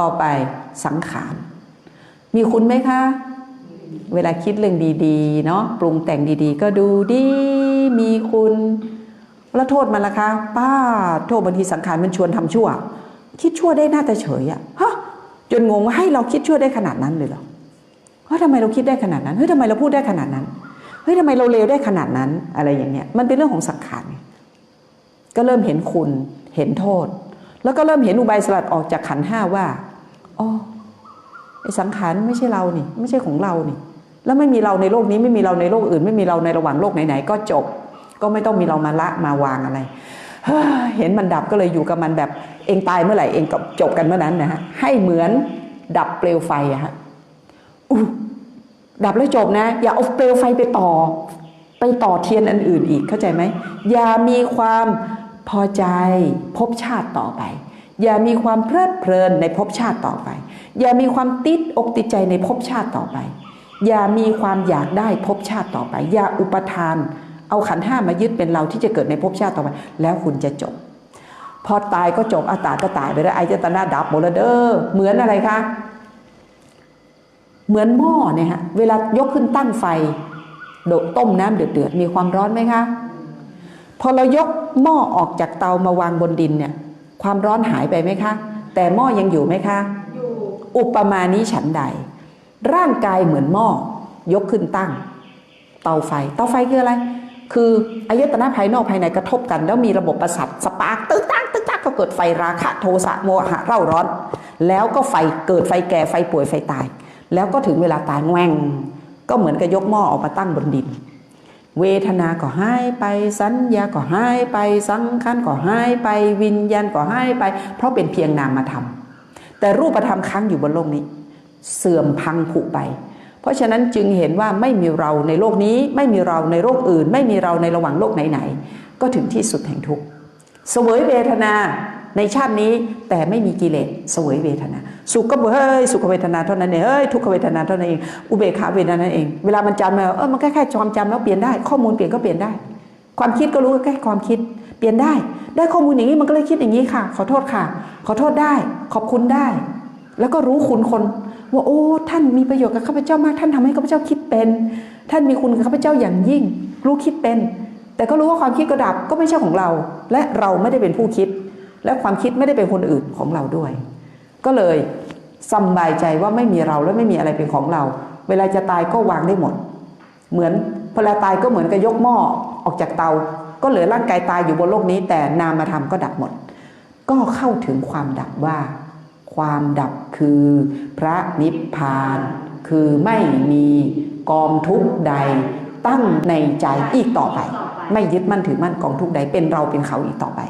ต่อไปสังขาร มีคุณไหมคะ เวลาคิดเรื่องดีๆ เนาะปรุงแต่งดีๆ ก็ดูดีมีคุณ แล้วโทษมันล่ะคะ ป้าโทษบางทีสังขารมันชวนทำชั่ว คิดชั่วได้หน้าต่เฉยอะฮะจนงงว่าให้เราคิดชั่วได้ขนาดนั้นเลยเหรอเฮ้ยทำไมเราคิดได้ขนาดนั้นเฮ้ยทำไมเราพูดได้ขนาดนั้นเฮ้ยทำไมเราเลวได้ขนาดนั้นอะไรอย่างเงี้ยมันเป็นเรื่องของสังขารก็เริ่มเห็นคุณเห็นโทษ แล้วก็เริ่มเห็นอุบายสลัดออกจากขันห้าว่า อ๋อไอสังขารไม่ใช่เรานี่ ไม่ใช่ของเรานี่ แล้วไม่มีเราในโลกนี้ไม่มีเราในโลกอื่น ไม่มีเราในระหว่างโลกไหนๆก็จบ ก็ไม่ต้องมีเรามาละมาวางอะไรเห็นมันดับก็เลยอยู่กับมันแบบเองตายเมื่อไหร่เองก็จบกันเมื่อนั้นนะฮะให้เหมือนดับเปลวไฟอะฮะดับแล้วจบนะ อย่าเอาเปลวไฟไปต่อ ไปต่อเทียนอันอื่นอีกเข้าใจไหมอย่ามีความพอใจภพชาติต่อไป อย่ามีความเพลิดเพลินในภพชาติต่อไป อย่ามีความติดอกติดใจในภพชาติต่อไป อย่ามีความอยากได้ภพชาติต่อไป อย่าอุปทาน เอาขันห้ามายึดเป็นเราที่จะเกิดในภพชาติต่อไป แล้วคุณจะจบ พอตายก็จบอาตาก็ตายไปแล้วไอเจตนาดับหมดแล้วเด้อเหมือนอะไรคะเหมือนหม้อเนี่ยฮะเวลายกขึ้นตั้งไฟโดต้มน้ำเดือดๆมีความร้อนไหมคะ พอเรายกหม้อออกจากเตามาวางบนดินเนี่ย ความร้อนหายไปไหมคะ แต่หม้อยังอยู่ไหมคะอยู่อุปมานี้ฉันใด ร่างกายเหมือนหม้อยกขึ้นตั้ง เตาไฟ เตาไฟคืออะไร คืออายตนะภายนอกภายในกระทบกัน แล้วมีระบบประสาทสปาร์กตึ๊กตักตึ๊กตักก็เกิดไฟราคะโทสะโมหะเร่าร้อน แล้วก็ไฟเกิดไฟแก่ไฟป่วยไฟตาย แล้วก็ถึงเวลาตายแงว่งก็เหมือนกับยกหม้อออกมาตั้งบนดิน เวทนาก็หายไป สัญญาก็หายไป สังขารก็หายไป วิญญาณก็หายไป เพราะเป็นเพียงนามธรรมแต่รูปธรรมค้างอยู่บนโลกนี้ เสื่อมพังผุไป เพราะฉะนั้นจึงเห็นว่าไม่มีเราในโลกนี้ ไม่มีเราในโลกอื่น ไม่มีเราในระหว่างโลกไหนๆก็ถึงที่สุดแห่งทุกข์เสวยเวทนา ในชาตินี้แต่ไม่มีกิเลสสวยเวทนา สุขก็บอเฮ้ยสุขเวทนาเท่านั้นเองเฮ้ยทุกขเวทนาเท่านั้นเองอุเบกขาเวทนานั่นเองเวลามันจำมาเออมันแค่แค่จำจำแล้วเปลี่ยนได้ ข้อมูลเปลี่ยนก็เปลี่ยนได้ ความคิดก็รู้แค่ความคิด เปลี่ยนได้ ได้ข้อมูลอย่างนี้มันก็เลยคิดอย่างนี้ค่ะ ขอโทษค่ะ ขอโทษได้ ขอบคุณได้ แล้วก็รู้คุณคนว่าโอ้ท่านมีประโยชน์กับข้าพเจ้ามาก ท่านทำให้ข้าพเจ้าคิดเป็น ท่านมีคุณกับข้าพเจ้าอย่างยิ่ง รู้คิดเป็น แต่ก็รู้ว่าความคิดก็ดับก็ไม่ใช่ของเรา และเราไม่ได้เป็นผู้คิด และความคิดไม่ได้เป็นคนอื่นของเราด้วย ก็เลยสำบายใจว่าไม่มีเราและไม่มีอะไรเป็นของเรา เวลาจะตายก็วางได้หมด เหมือนเวลาตายก็เหมือนกับยกหม้อออกจากเตา ก็เหลือร่างกายตายอยู่บนโลกนี้ แต่นามธรรมก็ดับหมด ก็เข้าถึงความดับว่า ความดับคือพระนิพพาน คือไม่มีกองทุกข์ใด ตั้งในใจอีกต่อไป ไม่ยึดมั่นถือมั่นกองทุกข์ใดเป็นเราเป็นเขาอีกต่อไป